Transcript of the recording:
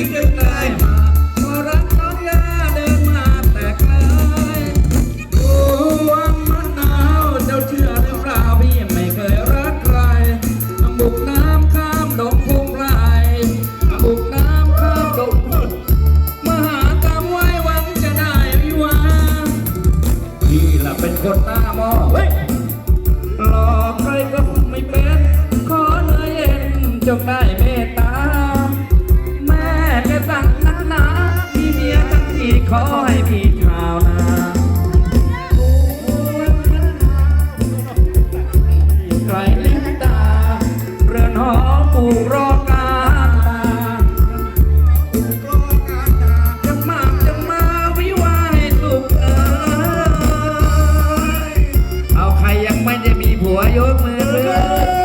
พจอรัน้องยาเดินมาแต่ไลดูว่มะนาวเจ้าเชื่อหรือเปล่พี่ไม่เคยรักใครบุกน้ำข้ามดงพงไรบุกน้ำข้ามดงมหากรมไวหวังจะได้วิวาพี่ละเป็นคนหน้ม้ยหอใครก็ไม่เป็นขอเนื้อเย็นจงได้ Hallelujah.